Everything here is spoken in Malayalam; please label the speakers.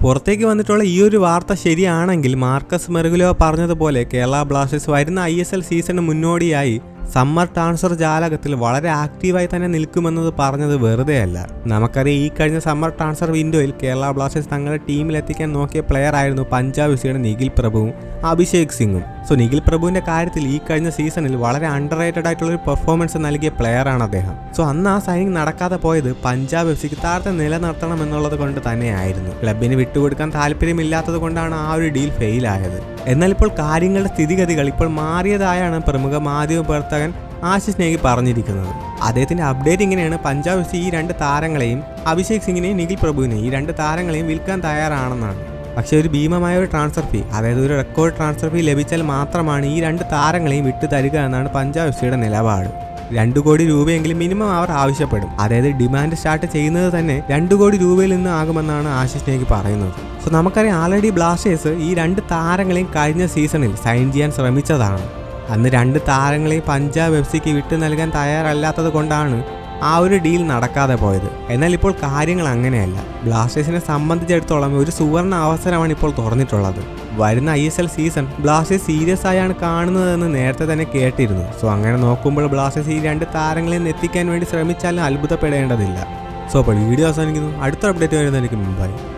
Speaker 1: പുറത്തേക്ക് വന്നിട്ടുള്ള ഈ ഒരു വാർത്ത ശരിയാണെങ്കിൽ മാർക്കസ് മെർഗുലോ പറഞ്ഞതുപോലെ കേരള ബ്ലാസ്റ്റേഴ്സ് വരുന്ന ഐ സീസണിന് മുന്നോടിയായി സമ്മർ ട്രാൻസ്ഫർ ജാലകത്തിൽ വളരെ ആക്റ്റീവായി തന്നെ നിൽക്കുമെന്നത് പറഞ്ഞത് വെറുതെയല്ല നമുക്കറിയാം ഈ കഴിഞ്ഞ സമ്മർ ട്രാൻസ്ഫർ വിൻഡോയിൽ കേരള ബ്ലാസ്റ്റേഴ്സ് തങ്ങളുടെ ടീമിലെത്തിക്കാൻ നോക്കിയ പ്ലെയർ ആയിരുന്നു പഞ്ചാബ് സിയുടെ നിഖിൽ പ്രഭുവും അഭിഷേക് സിംഗും. സോ നിഖിൽ പ്രഭുവിന്റെ കാര്യത്തിൽ ഈ കഴിഞ്ഞ സീസണിൽ വളരെ അണ്ടർ റേറ്റഡ് ആയിട്ടുള്ള ഒരു പെർഫോമൻസ് നൽകിയ പ്ലെയർ ആണ് അദ്ദേഹം. സോ അന്ന് ആ സൈനിങ് നടക്കാതെ പോയത് പഞ്ചാബ് എഫ് സിക്ക് താരത്തെ നിലനിർത്തണം എന്നുള്ളത് കൊണ്ട് തന്നെയായിരുന്നു. ക്ലബിന് വിട്ടുകൊടുക്കാൻ താല്പര്യമില്ലാത്തത് കൊണ്ടാണ് ആ ഒരു ഡീൽ ഫെയിൽ ആയത്. എന്നാൽ ഇപ്പോൾ കാര്യങ്ങളുടെ സ്ഥിതിഗതികൾ ഇപ്പോൾ മാറിയതായാണ് പ്രമുഖ മാധ്യമ പ്രവർത്തകൻ ആശിഷ് നേഗി പറഞ്ഞിരിക്കുന്നത്. അദ്ദേഹത്തിന്റെ അപ്ഡേറ്റ് ഇങ്ങനെയാണ്. പഞ്ചാബ് എഫ് സി ഈ രണ്ട് താരങ്ങളെയും അഭിഷേക് സിംഗിനെയും നിഖിൽ പ്രഭുവിനെയും ഈ രണ്ട് താരങ്ങളെയും വിൽക്കാൻ തയ്യാറാണെന്നാണ്. പക്ഷേ ഒരു ഭീമമായ ഒരു ട്രാൻസ്ഫർ ഫീ അതായത് ഒരു റെക്കോർഡ് ട്രാൻസ്ഫർ ഫീ ലഭിച്ചാൽ മാത്രമാണ് ഈ രണ്ട് താരങ്ങളെയും വിട്ടു തരിക എന്നാണ് പഞ്ചാബ് എഫ് സിയുടെ നിലപാട്. രണ്ടു കോടി രൂപയെങ്കിലും മിനിമം അവർ ആവശ്യപ്പെടും. അതായത് ഡിമാൻഡ് സ്റ്റാർട്ട് ചെയ്യുന്നത് തന്നെ രണ്ടു കോടി രൂപയിൽ നിന്ന് ആകുമെന്നാണ് ആശിഷ് നേഗി പറയുന്നത്. സോ നമുക്കറിയാം ആൾറെഡി ബ്ലാസ്റ്റേഴ്സ് ഈ രണ്ട് താരങ്ങളെയും കഴിഞ്ഞ സീസണിൽ സൈൻ ചെയ്യാൻ ശ്രമിച്ചതാണ്. അന്ന് രണ്ട് താരങ്ങളെയും പഞ്ചാബ് എഫ് സിക്ക് വിട്ടു നൽകാൻ തയ്യാറല്ലാത്തത് കൊണ്ടാണ് ആ ഒരു ഡീൽ നടക്കാതെ പോയത്. എന്നാൽ ഇപ്പോൾ കാര്യങ്ങൾ അങ്ങനെയല്ല. ബ്ലാസ്റ്റേഴ്സിനെ സംബന്ധിച്ചിടത്തോളം ഒരു സുവർണ അവസരമാണ് ഇപ്പോൾ തുറന്നിട്ടുള്ളത്. വരുന്ന I S L season Blasters serious ആയാണ് കാണുന്നതെന്ന് നേരത്തെ തന്നെ കേട്ടിരുന്നു. സോ അങ്ങനെ നോക്കുമ്പോൾ ബ്ലാസ്റ്റേഴ്സ് ഈ രണ്ട് താരങ്ങളെയും എത്തിക്കാൻ വേണ്ടി ശ്രമിച്ചാലും അത്ഭുതപ്പെടേണ്ടതില്ല. സോ അപ്പോൾ വീഡിയോ അവസാനിക്കുന്നു. അടുത്ത അപ്ഡേറ്റ് വരുന്നതിന് മുമ്പായി